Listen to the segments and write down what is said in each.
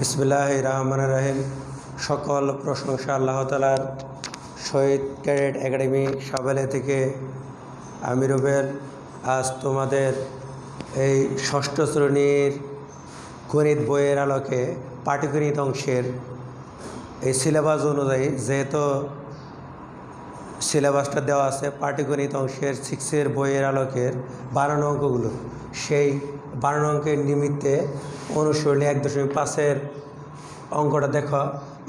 বিসমিল্লাহ রহমান রাহিম। সকল প্রশংসা আল্লাহ তালার শহীদ ক্যাডেট একাডেমি সাবেলে থেকে আমি রুবেল আজ তোমাদের এই ষষ্ঠ শ্রেণির গণিত বইয়ের আলোকে, পাটিগণিত অংশের এই সিলেবাস অনুযায়ী যেহেতু সিলেবাসটা দেওয়া আছে, পাটিগণিত অংশের সিক্সের বইয়ের আলোকের বানানো অঙ্কগুলো, সেই বানানো অঙ্কের নিমিত্তে অনুসরণী এক দশমিক পাঁচের অঙ্কটা দেখো।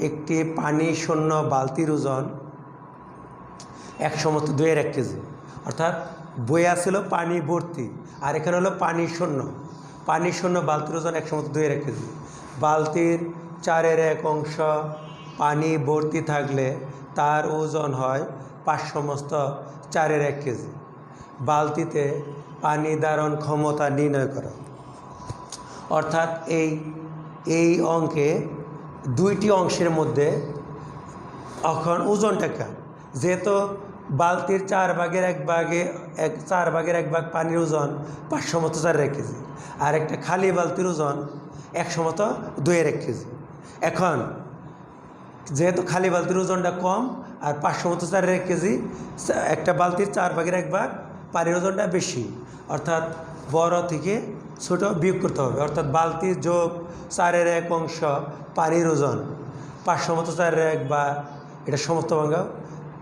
একটি পানি শূন্য বালতির ওজন এক সমস্ত দুইয়ের এক কেজি। অর্থাৎ বইয়া ছিল পানি ভর্তি আর এখানে হলো পানি শূন্য। পানি শূন্য বালতির ওজন এক সমস্ত দুইয়ের এক কেজি। বালতির চারের এক অংশ পানি ভর্তি থাকলে তার ওজন হয় পাঁচ সমস্ত চারের এক কেজি। বালতিতে পানি ধারণ ক্ষমতা নির্ণয় করা। অর্থাৎ এই এই অঙ্কে দুইটি অংশের মধ্যে এখন ওজনটা কেন যেহেতু বালতির চার ভাগের এক ভাগে, এক, চার ভাগের এক ভাগ পানির ওজন পাঁচশো মতো চারের এক কেজি, আর একটা খালি বালতির ওজন একশো মতো দুইয়ের এক কেজি। এখন, যেহেতু খালি বালতির ওজনটা কম আর পাঁচশো মতো চারের এক কেজি, একটা বালতির চার ভাগের এক ভাগ পানির ওজনটা বেশি, অর্থাৎ বড় থেকে ছোট বিয়োগ করতে হবে। অর্থাৎ বালতির যোগ চারের এক অংশ পানির ওজন। পাঁচশো মতো চারের এক বা এটা সমস্ত ভাঙা,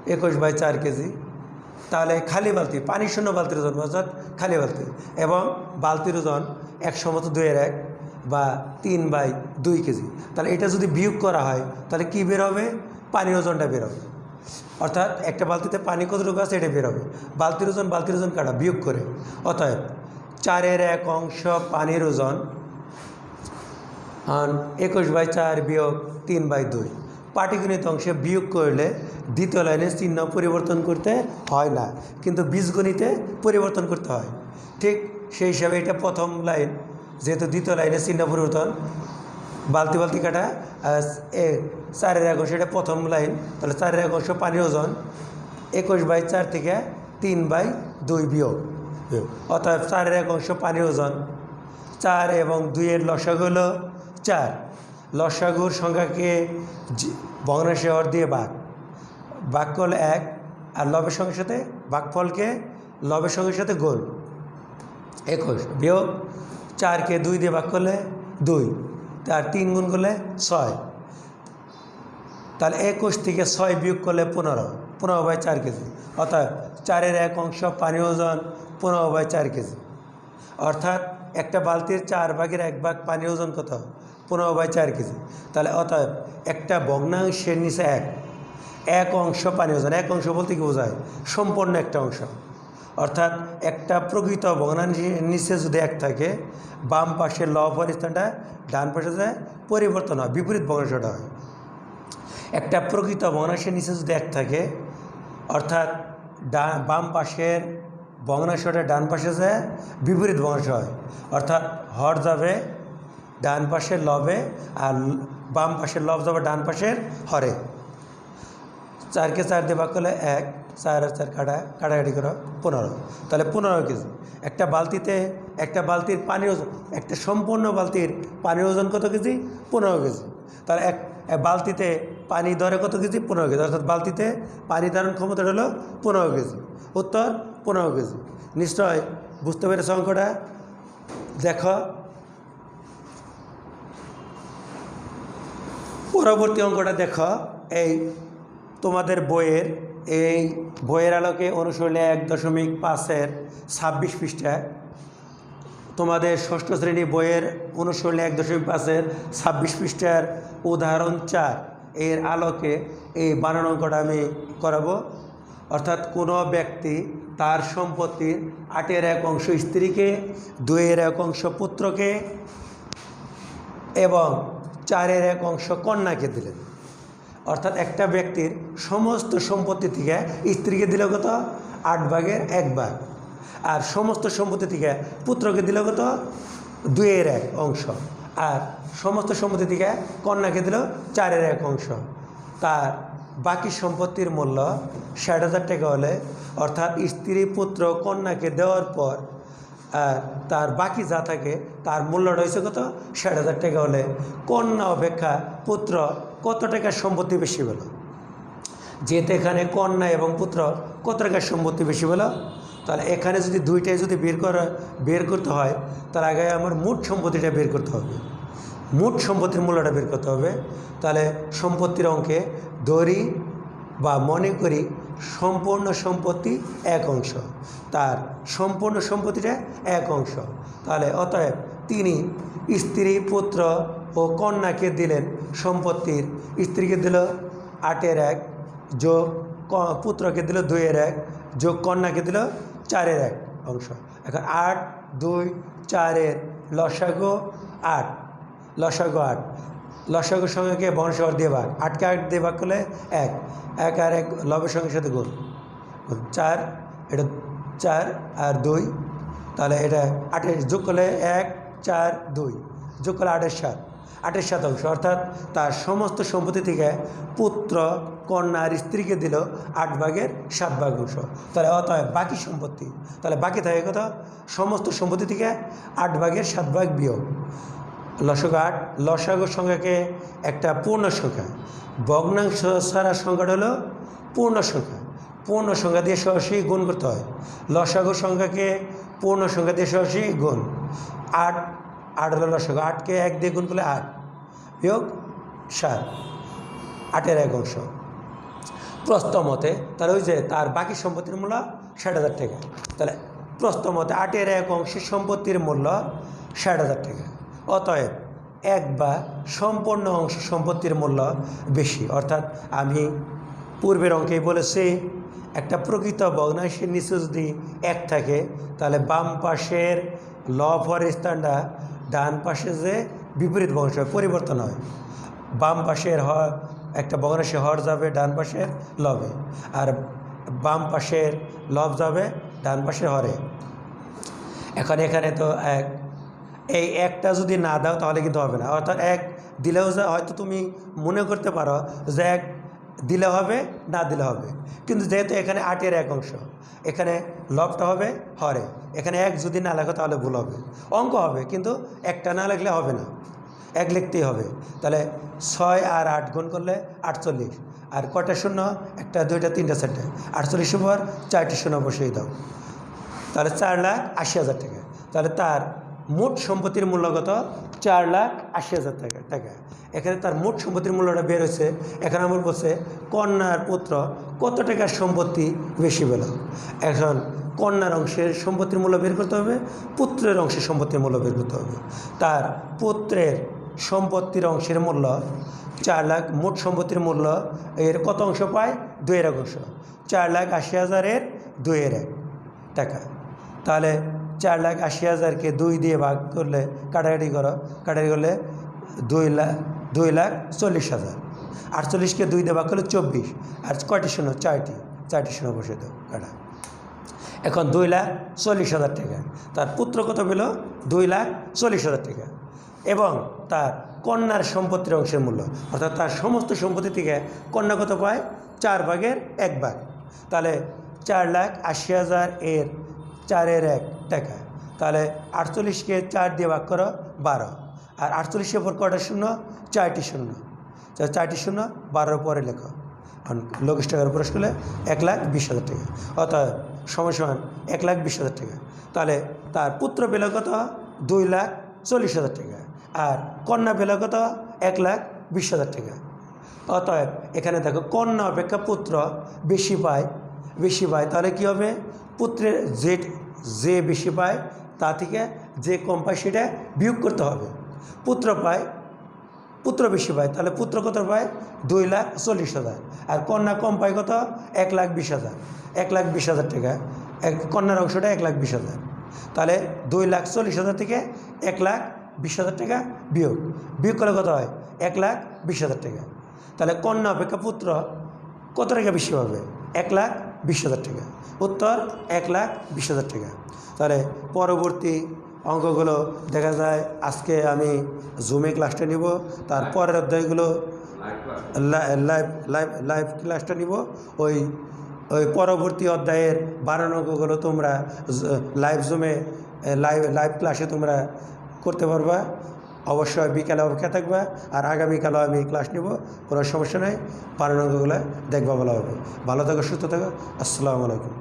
একুশ বাই চার কেজি। তাহলে খালি বালতি, পানি শূন্য বালতির ওজন, অর্থাৎ খালি বালতি। এবং বালতির ওজন একশো মতো দুইয়ের এক বা তিন বাই দুই কেজি। তাহলে এটা যদি বিয়োগ করা হয়, তাহলে কি বের হবে? পানির ওজনটা বের হবে। অর্থাৎ একটা বালতিতে পানি কতটুকু আছে, এটা বের হবে। বালতির ওজন বালতির ওজন কাটা, বিয়োগ করে। অতএব চারের এক অংশ পানির ওজন। একুশ বাই চার বিয়োগ তিন বাই দুই। পাটিগণিত অংশে বিয়োগ করলে দ্বিতীয় লাইনের চিহ্ন পরিবর্তন করতে হয় না, কিন্তু বীজগণিতে পরিবর্তন করতে হয়। ঠিক সেই হিসাবে এটা প্রথম লাইন, যেহেতু দ্বিতীয় লাইনের চিহ্ন পরিবর্তন। বালতি বালতি কাটা চারের এক অংশ এটা প্রথম লাইন, তাহলে চারের এক অংশ পানির ওজন। একুশ বাই চার থেকে তিন বাই দুই বিয়োগ। অর্থাৎ চারের এক অংশ পানি ওজন। চার এবং দুইয়ের লসাগ হলো চার। লসাগুর সংখ্যাকে ভগ্নাংশে হর দিয়ে ভাগ করলে এক আর লবের সঙ্গে সাথে ভাগফলকে লবের সঙ্গে সাথে গোল। একুশ। বিয়োগ চারকে দুই দিয়ে ভাগ করলে দুই। তার তিন গুণ করলে ছয়। তাহলে একুশ থেকে ছয় বিয়োগ করলে পনেরো। পনেরো বাই চার কেজি। অর্থাৎ চারের এক অংশ পানি ওজন পনেরো বাই চার কেজি। অর্থাৎ একটা বালতির চার ভাগের এক ভাগ পানি ওজন কত? পনেরো বাই চার কেজি। তাহলে অতএব একটা ভগ্নাংশের নিচে এক। এক অংশ পানি ওজন। এক অংশ বলতে কি বোঝায়? সম্পূর্ণ একটা অংশ। অর্থাৎ একটা প্রকৃত ভগ্নাংশের নিচে যদি এক থাকে, বাম পাশের ল পরিস্থানটা ডান পাশে যায়, পরিবর্তন হয়, বিপরীত ভগ্নাংশটা হয়। একটা প্রকৃত ভগ্নাংশের নিচে যদি এক থাকে, অর্থাৎ ডা বাম পাশের ভগ্নাংশটা ডান পাশে যায় বিপরীত ভগ্নাংশ হয়, অর্থাৎ হর যাবে ডান পাশের লবে আর বাম পাশের লব যাবে ডান পাশের হরে। চারকে চার দিয়ে ভাগ করলে এক, চার আর চার কাটা, কাটাকাটি করো পনেরো। তাহলে পনেরো কেজি। একটা বালতিতে, একটা বালতির পানি ওজন, একটা সম্পূর্ণ বালতির পানির ওজন কত কেজি? পনেরো কেজি। তাহলে এক বালতিতে পানি ধরে কত কেজি? পনেরো কেজি। অর্থাৎ বালতিতে পানি ধারণ ক্ষমতা হলো পনেরো কেজি। উত্তর, পনেরো কেজি। নিশ্চয় বুঝতে পেরেছ অঙ্কটা? দেখো। পরবর্তী অঙ্কটা দেখো। এই তোমাদের বইয়ের, এই বইয়ের আলোকে অনুশীলনে এক দশমিক পাঁচের ছাব্বিশ পৃষ্ঠায় তোমাদের ষষ্ঠ শ্রেণি বইয়ের অনুশীলনে এক দশমিক পাঁচের ছাব্বিশ পৃষ্ঠার উদাহরণ চার। এর আলোকে এই বানান অঙ্কটা আমি করাবো। অর্থাৎ কোনো ব্যক্তি তার সম্পত্তির আটের এক অংশ স্ত্রীকে, দুইয়ের এক অংশ পুত্রকে এবং চারের এক অংশ কন্যাকে দিলেন। অর্থাৎ একটা ব্যক্তির সমস্ত সম্পত্তি থেকে স্ত্রীকে দিল কত? আট ভাগের এক ভাগ। আর সমস্ত সম্পত্তি থেকে পুত্রকে দিল কত? দুইয়ের এক অংশ। আর সমস্ত সম্পত্তি থেকে কন্যাকে দিল চারের এক অংশ। তার বাকি সম্পত্তির মূল্য ষাট হাজার টাকা হলে অর্থাৎ স্ত্রী, পুত্র কন্যাকে দেওয়ার পর, আর তার বাকি যা থাকে তার মূল্য রয়েছে কত? ষাট হাজার টাকা হলে। কন্যা অপেক্ষা পুত্র কত টাকার সম্পত্তি বেশি পেল যেহেতু এখানে কন্যা এবং পুত্র কত টাকার সম্পত্তি বেশি পেল তাহলে এখানে যদি দুইটাই যদি বের করা, বের করতে হয় তার আগে আমার মোট সম্পত্তিটা বের করতে হবে। মোট সম্পত্তির মূল্যটা বের করতে হবে। তাহলে সম্পত্তির অঙ্কে ধরি বা মনে করি সম্পূর্ণ সম্পত্তি এক অংশ। তার সম্পূর্ণ সম্পত্তিটা এক অংশ। তাহলে অতএব তিনি স্ত্রী, পুত্র ও কন্যাকে দিলেন সম্পত্তির। স্ত্রীকে দিল আটের এক, যোগ পুত্রকে দিল দুইয়ের এক, যোগ কন্যাকে দিল চারের এক অংশ। এখন আট, দুই, চারের লসাগু আট। লসাগু আট। লসাগুর সঙ্গে বংশগর দিয়ে ভাগ। আটকে আট দিয়ে ভাগ করলে এক। এক আর এক লবের সঙ্গে সাথে গুণ চার, এটা চার আর দুই। তাহলে এটা আটের, যোগ করলে এক, চার, দুই। যোগ করলে আটের সাত। আটের শতাংশ। অর্থাৎ তার সমস্ত সম্পত্তি থেকে পুত্র, কন্যা আর স্ত্রীকে দিল আট ভাগের সাত ভাগ অংশ। তাহলে অতএব বাকি সম্পত্তি, তাহলে বাকি থাকে কত? সমস্ত সম্পত্তি থেকে আট ভাগের সাত ভাগ বিয়োগ। লসক আট, লসাগু সংখ্যাকে একটা পূর্ণ সংখ্যা। ভগ্নাংশ ছাড়া সংখ্যাটা হলো পূর্ণ সংখ্যা। পূর্ণ সংখ্যা দিয়ে সরাসরি গুণ করতে হয়। লসাগু সংখ্যাকে পূর্ণ সংখ্যা দিয়ে সরাসরি গুণ। আট আট হলো লসাগু আটকে এক দিয়ে গুণ করলে আট, বিয়োগ সাত, আটের এক অংশ। প্রস্ত মতে, তাহলে ওই যে তার বাকি সম্পত্তির মূল্য ষাট হাজার টাকা। তাহলে প্রস্ত মতে আটের এক অংশের সম্পত্তির মূল্য ষাট হাজার টাকা। অতএব এক বা সম্পূর্ণ অংশ সম্পত্তির মূল্য বেশি। অর্থাৎ আমি পূর্বের অঙ্কেই বলেছি, একটা প্রকৃত ভগ্নাংশের নিচে যদি এক থাকে, তাহলে বাম পাশের ল ফর স্থানটা ডান পাশে যে বিপরীত বংশ হয়, পরিবর্তন হয়। বাম পাশের হ একটা ভগ্নাংশে হর যাবে ডান পাশের লবে। আর বাম পাশের লব যাবে ডান পাশের হরে। এখন এখানে তো এক এই একটা যদি না দাও তাহলে কিন্তু হবে না। অর্থাৎ এক দিলেও যা হয়তো তুমি মনে করতে পারো যে এক দিলে হবে, না দিলে হবে। কিন্তু যেহেতু এখানে আটের এক অংশ, এখানে লবটা হবে হরে। এখানে এক যদি না লেখো তাহলে ভুল হবে। অঙ্ক হবে, কিন্তু একটা না লিখলে হবে না। এক লিখতেই হবে। তাহলে ছয় আর আট গুণ করলে আটচল্লিশ। আর কটা শূন্য? একটা, দুইটা, তিনটা, চারটে। আটচল্লিশ উপর চারটি শূন্য বসিয়ে দাও। তাহলে চার লাখ আশি হাজার টাকা। তাহলে তার মোট সম্পত্তির মূল্য কত? চার লাখ আশি হাজার টাকা টাকা। এখানে তার মোট সম্পত্তির মূল্যটা বের হয়েছে। এখানে আমার বলছে, কন্যার পুত্র, কত টাকার সম্পত্তি বেশি পেল এখন কন্যার অংশের সম্পত্তির মূল্য বের করতে হবে, পুত্রের অংশের সম্পত্তির মূল্য বের করতে হবে। তার পুত্রের সম্পত্তির অংশের মূল্য চার লাখ, মোট সম্পত্তির মূল্য এর কত অংশ পায়? দুইয়ের এক অংশ। চার লাখ আশি হাজারের দুইয়ের এক টাকা। তাহলে চার লাখ আশি হাজারকে দুই দিয়ে ভাগ করলে কাটাকাটি করো, কাটাকাটি করলে দুই লাখ দুই লাখ চল্লিশ হাজার। আটচল্লিশকে দুই দিয়ে ভাগ করলে চব্বিশ। আর কয়টি শূন্য? চারটি। চারটি শূন্য বসে দাও কাটা। এখন দুই লাখ চল্লিশ হাজার টাকা। তার পুত্র কত পেল? দুই লাখ চল্লিশ হাজার টাকা। এবং তার কন্যার সম্পত্তির অংশের মূল্য। অর্থাৎ তার সমস্ত সম্পত্তি থেকে কন্যা কত পায়? চার ভাগের এক ভাগ। তাহলে চার লাখ আশি হাজার এর চারের এক টাকা। তাহলে আটচল্লিশকে চার দিয়ে ভাগ করো বারো। আর আটচল্লিশের পর কটা শূন্য? চারটি শূন্য। চারটি শূন্য, বারোর পরে লেখো। লঘিস টাকার উপর করলে এক লাখ বিশ হাজার টাকা। অর্থাৎ সময় সমান এক লাখ বিশ হাজার টাকা। তাহলে তার পুত্র পেল কত? দুই লাখ চল্লিশ হাজার টাকা। আর কন্যা পেল কত? এক লাখ বিশ হাজার টাকা। অতএব এখানে দেখো কন্যা অপেক্ষা পুত্র বেশি পায় বেশি পায়। তাহলে কী হবে? পুত্রের যে যে বেশি পায়, তা থেকে যে কম পায় সেটা বিয়োগ করতে হবে। পুত্র পায়, পুত্র বেশি পায়, তাহলে পুত্র কত পায়? দুই লাখ চল্লিশ হাজার। আর কন্যা কম পায় কত? এক লাখ বিশ হাজার। এক লাখ বিশ হাজার টাকা। এক, কন্যার অংশটা এক লাখ বিশ হাজার। তাহলে দুই লাখ চল্লিশ হাজার থেকে এক লাখ বিশ হাজার টাকা বিয়োগ। বিয়োগ করলে কত হয়? এক লাখ বিশ হাজার টাকা। তাহলে কন্যা অপেক্ষা পুত্র কত টাকা বেশি পাবে? এক লাখ বিশ হাজার টাকা। উত্তর এক লাখ বিশ হাজার টাকা। তাহলে পরবর্তী অঙ্কগুলো দেখা যায়, আজকে আমি জুমে ক্লাসটা নিব, তার পরের অধ্যায়গুলো লাইভ লাইভ লাইভ ক্লাসটা নিব। ওই ওই পরবর্তী অধ্যায়ের বারো অঙ্কগুলো তোমরা লাইভ জুমে লাইভ লাইভ ক্লাসে তোমরা করতে পারবা। অবশ্যই বিকালে অপেক্ষা থাকবে আর আগামীকালও আমি ক্লাস নেব, কোনো সমস্যা নেই পারানঙ্গগুলো দেখবা বলা হবে। ভালো থাকো, সুস্থ থাকো, আসসালামু আলাইকুম।